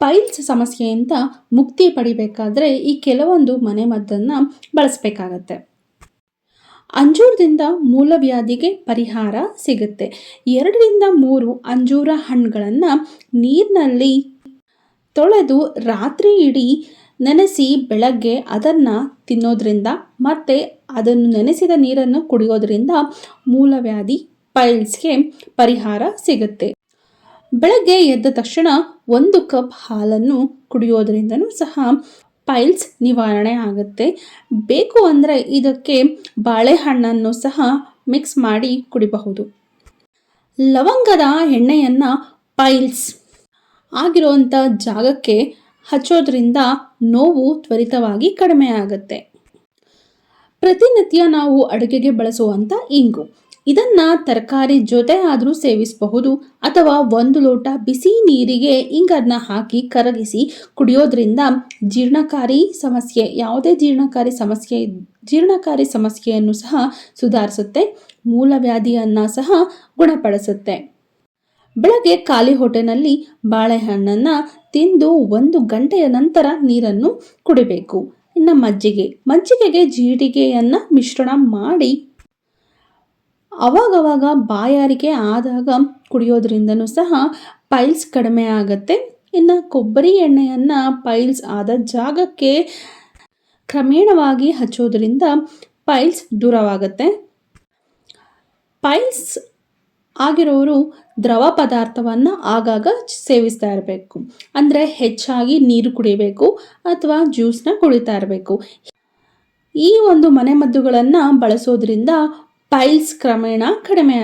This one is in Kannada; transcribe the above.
ಪೈಲ್ಸ್ ಸಮಸ್ಯೆಯಿಂದ ಮುಕ್ತಿ ಪಡಿಬೇಕಾದ್ರೆ ಈ ಕೆಲವೊಂದು ಮನೆಮದ್ದನ್ನು ಬಳಸಬೇಕಾಗತ್ತೆ. ಅಂಜೂರದಿಂದ ಮೂಲವ್ಯಾಧಿಗೆ ಪರಿಹಾರ ಸಿಗುತ್ತೆ. ಎರಡರಿಂದ ಮೂರು ಅಂಜೂರ ಹಣ್ಣುಗಳನ್ನು ನೀರಿನಲ್ಲಿ ತೊಳೆದು ರಾತ್ರಿ ಇಡೀ ನೆನೆಸಿ ಬೆಳಗ್ಗೆ ಅದನ್ನು ತಿನ್ನೋದ್ರಿಂದ ಮತ್ತು ಅದನ್ನು ನೆನೆಸಿದ ನೀರನ್ನು ಕುಡಿಯೋದ್ರಿಂದ ಮೂಲವ್ಯಾಧಿ ಪೈಲ್ಸ್ಗೆ ಪರಿಹಾರ ಸಿಗುತ್ತೆ. ಬೆಳಗ್ಗೆ ಎದ್ದ ತಕ್ಷಣ ಒಂದು ಕಪ್ ಹಾಲನ್ನು ಕುಡಿಯೋದ್ರಿಂದನೂ ಸಹ ಪೈಲ್ಸ್ ನಿವಾರಣೆ ಆಗುತ್ತೆ. ಬೇಕು ಅಂದರೆ ಇದಕ್ಕೆ ಬಾಳೆಹಣ್ಣನ್ನು ಸಹ ಮಿಕ್ಸ್ ಮಾಡಿ ಕುಡಿಬಹುದು. ಲವಂಗದ ಎಣ್ಣೆಯನ್ನು ಪೈಲ್ಸ್ ಆಗಿರುವಂಥ ಜಾಗಕ್ಕೆ ಹಚ್ಚೋದ್ರಿಂದ ನೋವು ತ್ವರಿತವಾಗಿ ಕಡಿಮೆ ಆಗುತ್ತೆ ಪ್ರತಿನಿತ್ಯ ನಾವು ಅಡುಗೆಗೆ ಬಳಸುವಂಥ ಇಂಗು. ಇದನ್ನು ತರಕಾರಿ ಜೊತೆ ಆದರೂ ಸೇವಿಸಬಹುದು ಅಥವಾ ಒಂದು ಲೋಟ ಬಿಸಿ ನೀರಿಗೆ ಇಂಗನ್ನ ಹಾಕಿ ಕರಗಿಸಿ ಕುಡಿಯೋದ್ರಿಂದ ಜೀರ್ಣಕಾರಿ ಸಮಸ್ಯೆ, ಯಾವುದೇ ಜೀರ್ಣಕಾರಿ ಸಮಸ್ಯೆ, ಜೀರ್ಣಕಾರಿ ಸಮಸ್ಯೆಯನ್ನು ಸಹ ಸುಧಾರಿಸುತ್ತೆ ಮೂಲವ್ಯಾಧಿಯನ್ನು ಸಹ ಗುಣಪಡಿಸುತ್ತೆ. ಬೆಳಗ್ಗೆ ಖಾಲಿ ಹೊಟ್ಟೆನಲ್ಲಿ ಬಾಳೆಹಣ್ಣನ್ನು ತಿಂದು ಒಂದು ಗಂಟೆಯ ನಂತರ ನೀರನ್ನು ಕುಡಿಬೇಕು. ಇನ್ನು ಮಜ್ಜಿಗೆ, ಮಜ್ಜಿಗೆಗೆ ಜೀರಿಗೆಯನ್ನು ಮಿಶ್ರಣ ಮಾಡಿ ಅವಾಗವಾಗ ಬಾಯಾರಿಕೆ ಆದಾಗ ಕುಡಿಯೋದ್ರಿಂದನೂ ಸಹ ಪೈಲ್ಸ್ ಕಡಿಮೆ ಆಗುತ್ತೆ. ಇನ್ನು ಕೊಬ್ಬರಿ ಎಣ್ಣೆಯನ್ನು ಪೈಲ್ಸ್ ಆದ ಜಾಗಕ್ಕೆ ಕ್ರಮೇಣವಾಗಿ ಹಚ್ಚೋದ್ರಿಂದ ಪೈಲ್ಸ್ ದೂರವಾಗುತ್ತೆ. ಪೈಲ್ಸ್ ಆಗಿರೋರು ದ್ರವ ಪದಾರ್ಥವನ್ನು ಆಗಾಗ ಸೇವಿಸ್ತಾ ಇರಬೇಕು. ಅಂದರೆ ಹೆಚ್ಚಾಗಿ ನೀರು ಕುಡಿಬೇಕು ಅಥವಾ ಜ್ಯೂಸನ್ನ ಕುಡಿತಾ ಇರಬೇಕು. ಈ ಒಂದು ಮನೆಮದ್ದುಗಳನ್ನು ಬಳಸೋದ್ರಿಂದ ಪೈಲ್ಸ್ ಕ್ರಮೇಣ ಕಡಿಮೆ